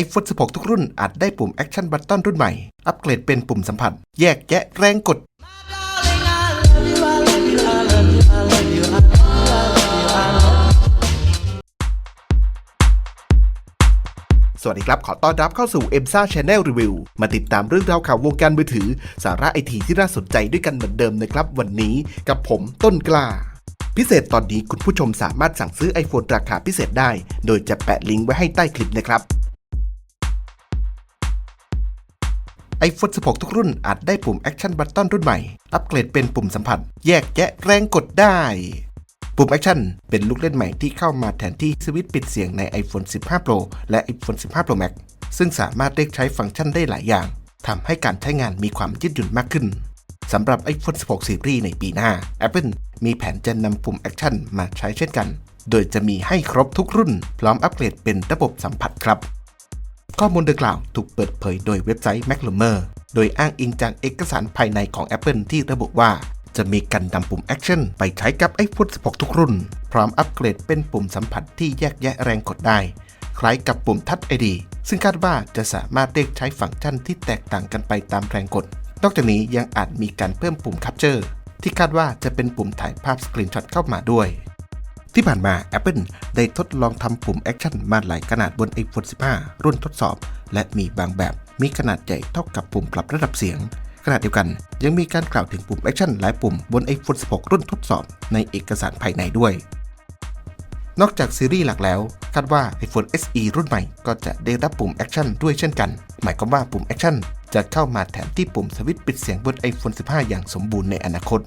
iPhone 16 ทุกรุ่นอาจได้ปุ่ม Action Button รุ่นใหม่ อัปเกรดเป็นปุ่มสัมผัส แยกแยะแรงกด สวัสดีครับ ขอต้อนรับเข้าสู่ e m s a Channel Review มาติดตามเรื่องราวข่าววงการมือถือ สาระไอทีที่น่าสนใจด้วยกันเหมือนเดิมนะครับ วันนี้กับผมต้นกล้าพิเศษตอนนี้คุณผู้ชมสามารถสั่งซื้อ iPhone ราคาพิเศษได้ โดยจะแปะลิงก์ไว้ให้ใต้คลิปนะครับ iPhone 16 ทุกรุ่นอาจได้ปุ่ม Action Button รุ่นใหม่ อัปเกรดเป็นปุ่มสัมผัส แยกแยะแรงกดได้ ปุ่ม Action เป็นลูกเล่นใหม่ที่เข้ามาแทนที่สวิตช์ปิดเสียงใน iPhone 15 Pro และ iPhone 15 Pro Max ซึ่งสามารถเรียกใช้ฟังก์ชันได้หลายอย่างทำให้การใช้งานมีความยืดหยุ่นมากขึ้นสำหรับ iPhone 16 Series ในปีหน้า Apple มีแผนจะนำปุ่ม Action มาใช้เช่นกัน โดยจะมีให้ครบทุกรุ่น พร้อมอัปเกรดเป็นระบบสัมผัสครับ ข้อมูลดังกล่าวถูกเปิดเผยโดยเว็บไซต์ m a c l u m e r โดยอ้างอิงจากเอกสารภายในของ Apple ที่ระบุว่าจะมีการนำปุ่ม Action ไปใช้กับ iPhone 16 ทุกรุ่น พร้อมอัปเกรดเป็นปุ่มสัมผัสที่แยกแยะแรงกดได้ คล้ายกับปุ่ม Touch ID ซึ่งคาดว่าจะสามารถเรียกใช้ฟังก์ชันที่แตกต่างกันไปตามแรงกด นอกจากนี้ยังอาจมีการเพิ่มปุ่ม Capture ที่คาดว่าจะเป็นปุ่มถ่ายภาพสกรีนช็อตเข้ามาด้วย ที่ผ่านมา Apple ได้ทดลองทำปุ่ม Action มาหลายขนาดบน iPhone 15 รุ่นทดสอบ และมีบางแบบมีขนาดใหญ่เท่ากับปุ่มปรับระดับเสียง ขณะเดียวกัน ยังมีการกล่าวถึงปุ่ม Action หลายปุ่มบน iPhone 16 รุ่นทดสอบในเอกสารภายในด้วย นอกจากซีรีส์หลักแล้ว คาดว่า iPhone SE รุ่นใหม่ก็จะได้รับปุ่ม Action ด้วยเช่นกัน หมายความว่าปุ่ม Action จะเข้ามาแทนที่ปุ่มสวิตช์ปิดเสียงบน iPhone 15 อย่างสมบูรณ์ในอนาคต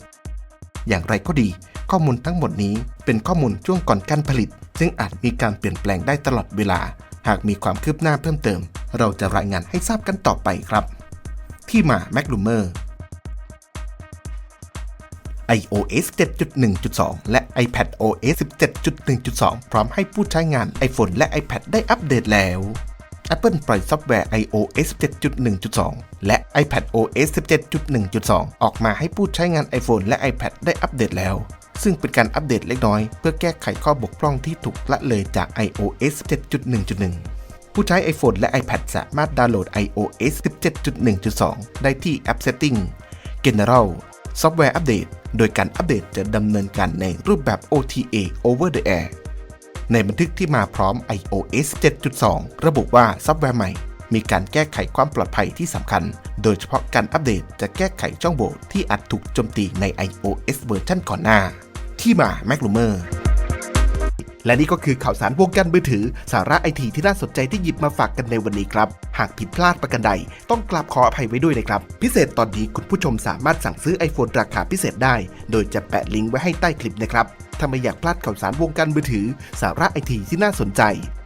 อย่างไรก็ดี ข้อมูลทั้งหมดนี้เป็นข้อมูลช่วงก่อนการผลิต ซึ่งอาจมีการเปลี่ยนแปลงได้ตลอดเวลา หากมีความคืบหน้าเพิ่มเติม เราจะรายงานให้ทราบกันต่อไปครับ ที่มา m a c l u m e r iOS 7.1.2 และ iPad OS 17.1.2 พร้อมให้ผู้ใช้งาน iPhone และ iPad ได้อัปเดตแล้ว Apple ปล่อยซอฟต์แวร์ iOS 17.1.2 และ iPad OS 17.1.2 ออกมาให้ผู้ใช้งาน iPhone และ iPad ได้อัปเดตแล้ว ซึ่งเป็นการอัปเดตเล็กน้อย เพื่อแก้ไขข้อบกพร่องที่ถูกละเลยจาก iOS 17.1.1 ผู้ใช้ iPhone และ iPad สามารถดาวน์โหลด iOS 17.1.2 ได้ที่ App Setting General ซอฟต์แวร์อัปเดต โดยการอัปเดตจะดำเนินการในรูปแบบ OTA Over the Air ในบันทึกที่มาพร้อม iOS 7.2 ระบุว่าซอฟต์แวร์ใหม่ มีการแก้ไขความปลอดภัยที่สำคัญ โดยเฉพาะการอัปเดตจะแก้ไขช่องโหว่ที่อาจถูกโจมตีใน iOS เวอร์ชันก่อนหน้า ที่มา m a c l u m e r และนี่ก็คือข่าวสารวงการมือถือ สาระไอทีที่น่าสนใจที่หยิบมาฝากกันในวันนี้ครับ หากผิดพลาดประการใด ต้องกราบขออภัยไว้ด้วยนะครับ พิเศษตอนนี้คุณผู้ชมสามารถสั่งซื้อ iPhone ราคาพิเศษได้ โดยจะแปะลิงก์ไว้ให้ใต้คลิปนะครับ ถ้าไม่อยากพลาดข่าวสารวงการมือถือ สาระไอทีที่น่าสนใจ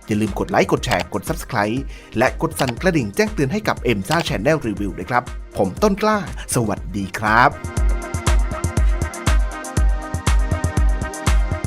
อย่าลืมกดไลค์ กดแชร์ กด Subscribe และกดสั่นกระดิ่งแจ้งเตือนให้กับ m อ็มซ่าแชนแนลรีวิวด้วยครับ ผมต้นกล้า สวัสดีครับ